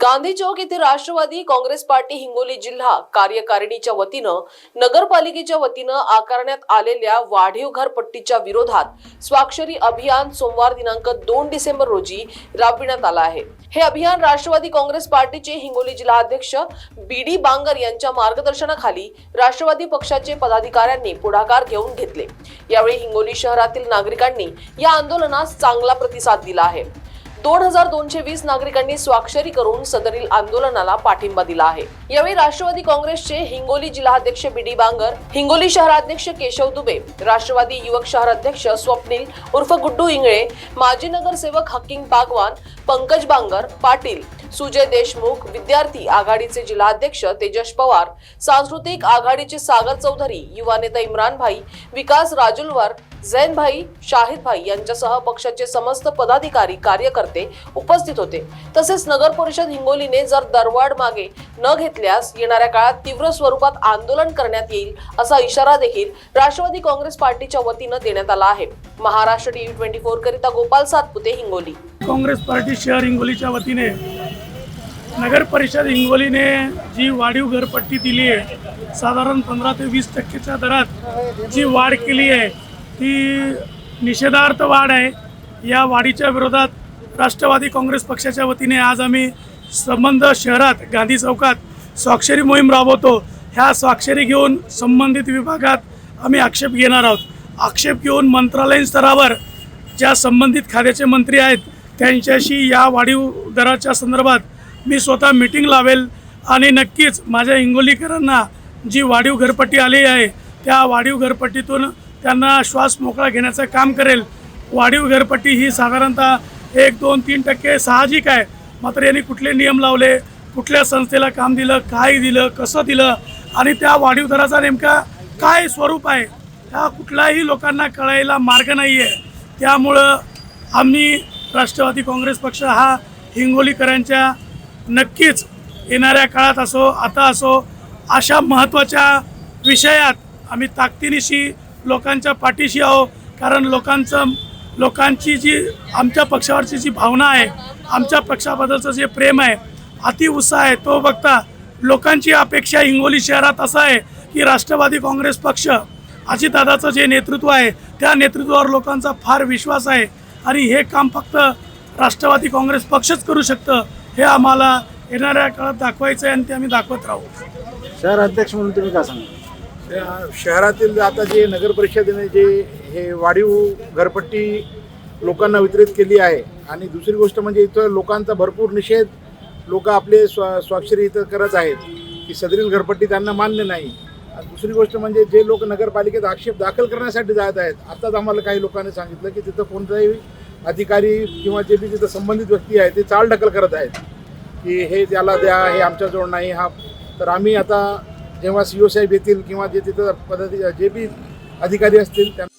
गांधी चौक येथे राष्ट्रवादी काँग्रेस पार्टी हिंगोली जिल्हा कार्यकारिणीच्या वतीनं नगरपालिकेच्या वतीनं आकारण्यात आलेल्या वाढीव घरपट्टीच्या विरोधात स्वाक्षरी अभियान सोमवार दिनांक दोन डिसेंबर रोजी राबविण्यात आलं आहे. हे अभियान राष्ट्रवादी काँग्रेस पार्टीचे हिंगोली जिल्हाध्यक्ष बी डी बांगर यांच्या मार्गदर्शनाखाली राष्ट्रवादी पक्षाचे पदाधिकाऱ्यांनी पुढाकार घेऊन घेतले. यावेळी हिंगोली शहरातील नागरिकांनी या आंदोलनास चांगला प्रतिसाद दिला आहे. दोन हजार दोनशे वीस नागरिकांनी स्वाक्षरी करून सदरील आंदोलनाला पाठिंबा दिला आहे. यावेळी राष्ट्रवादी काँग्रेसचे हिंगोली जिल्हाध्यक्ष बी डी बांगर हिंगोली शहराध्यक्ष केशव दुबे राष्ट्रवादी युवक शहराध्यक्ष स्वप्नील उर्फ गुड्डू इंगळे माजी नगरसेवक हकिंग बागवान पंकज बांगर पाटील सुजय देशमुख विद्यार्थी आघाडीचे जिल्हाध्यक्ष तेजस पवार सांस्कृतिक आघाडीचे सागर चौधरी युवा नेता इम्रान भाई विकास राजुलवर जैन भाई शाहिद भाई यांच्यासह पक्षाचे समस्त पदाधिकारी कार्यकर्ते उपस्थित होते. तसेच नगर परिषद हिंगोलीने जर दरवाढ मागे न घेतल्यास येणाऱ्या काळात तीव्र स्वरूपात आंदोलन करण्यात येईल असा इशारा देखील राष्ट्रवादी काँग्रेस पार्टीच्या वतीनं देण्यात आला आहे. महाराष्ट्र टीव्ही ट्वेंटी फोर करिता गोपाल सातपुते हिंगोली. काँग्रेस पार्टी शहर हिंगोलीच्या वतीने नगर परिषद हिंगोलीने जी वाढीव घरपट्टी दिली आहे साधारण पंधरा ते वीस टक्केच्या दरात जी वाढ केली आहे ही निषेधार्थ वाढ आहे. या वाढीच्या विरोधात राष्ट्रवादी काँग्रेस पक्षाच्या वतीने आज आम्ही संबंध शहरात गांधी चौकात स्वाक्षरी मोहीम राबवतो. ह्या स्वाक्षरी घेऊन संबंधित विभागात आम्ही आक्षेप घेणार आहोत. आक्षेप घेऊन मंत्रालयीन स्तरावर ज्या संबंधित खात्याचे मंत्री आहेत त्यांच्याशी या वाढीव दराच्या संदर्भात मी स्वतः मीटिंग लावेल आणि नक्कीच माझ्या हिंगोलीकरांना जी वाढीव घरपट्टी आली आहे त्या वाढीव घरपट्टीतून त्यांना श्वास मोकळा घेण्याचं काम करेल. वाढीव घरपट्टी ही साधारणतः एक दोन तीन टक्के साहजिक आहे. मात्र यांनी कुठले नियम लावले? कुठल्या संस्थेला काम दिलं? काय दिलं? कसं दिलं? आणि त्या वाढीव दराचा नेमका काय स्वरूप आहे? ह्या कुठलाही लोकांना कळायला मार्ग नाही आहे त्यामुळं आम्ही राष्ट्रवादी काँग्रेस पक्ष हा हिंगोलीकरांच्या नक्कीच येणाऱ्या काळात असो आता असो अशा महत्त्वाच्या विषयात आम्ही ताकदीनिशी लोकांच्या पाठीशी आहो. कारण लोकांचं लोकांची जी आमच्या पक्षावरची जी भावना आहे आमच्या पक्षाबद्दलचं जे प्रेम आहे अतिउत्साह आहे तो बघता लोकांची अपेक्षा हिंगोली शहरात असं आहे की राष्ट्रवादी काँग्रेस पक्ष अजितदादाचं जे नेतृत्व आहे त्या नेतृत्वावर लोकांचा फार विश्वास आहे. आणि हे काम फक्त राष्ट्रवादी काँग्रेस पक्षच करू शकतं हे आम्हाला येणाऱ्या काळात दाखवायचं आहे आणि ते आम्ही दाखवत राहू. शहर अध्यक्ष म्हणून तुम्ही का सांगा शहरातील आता जे नगर परिषदेने जे हे वाढीव घरपट्टी लोकांना वितरित केली आहे आणि दुसरी गोष्ट म्हणजे इथं लोकांचा भरपूर निषेध लोक आपले स्वा स्वाक्षरी इथं करत आहेत की सदरील घरपट्टी त्यांना मान्य नाही. दुसरी गोष्ट म्हणजे जे लोक नगरपालिकेत आक्षेप दाखल करण्यासाठी जात आहेत आत्ताच आम्हाला काही लोकांनी सांगितलं की तिथं कोणताही अधिकारी किंवा जे बी तिथं संबंधित व्यक्ती आहे ते चालढकल करत आहेत की हे त्याला द्या हे आमच्याजवळ नाही हा. तर आम्ही आता जेव्हा सी ओ साहेब येतील किंवा जे तिथं पद्धती जे बी अधिकारी असतील त्यांना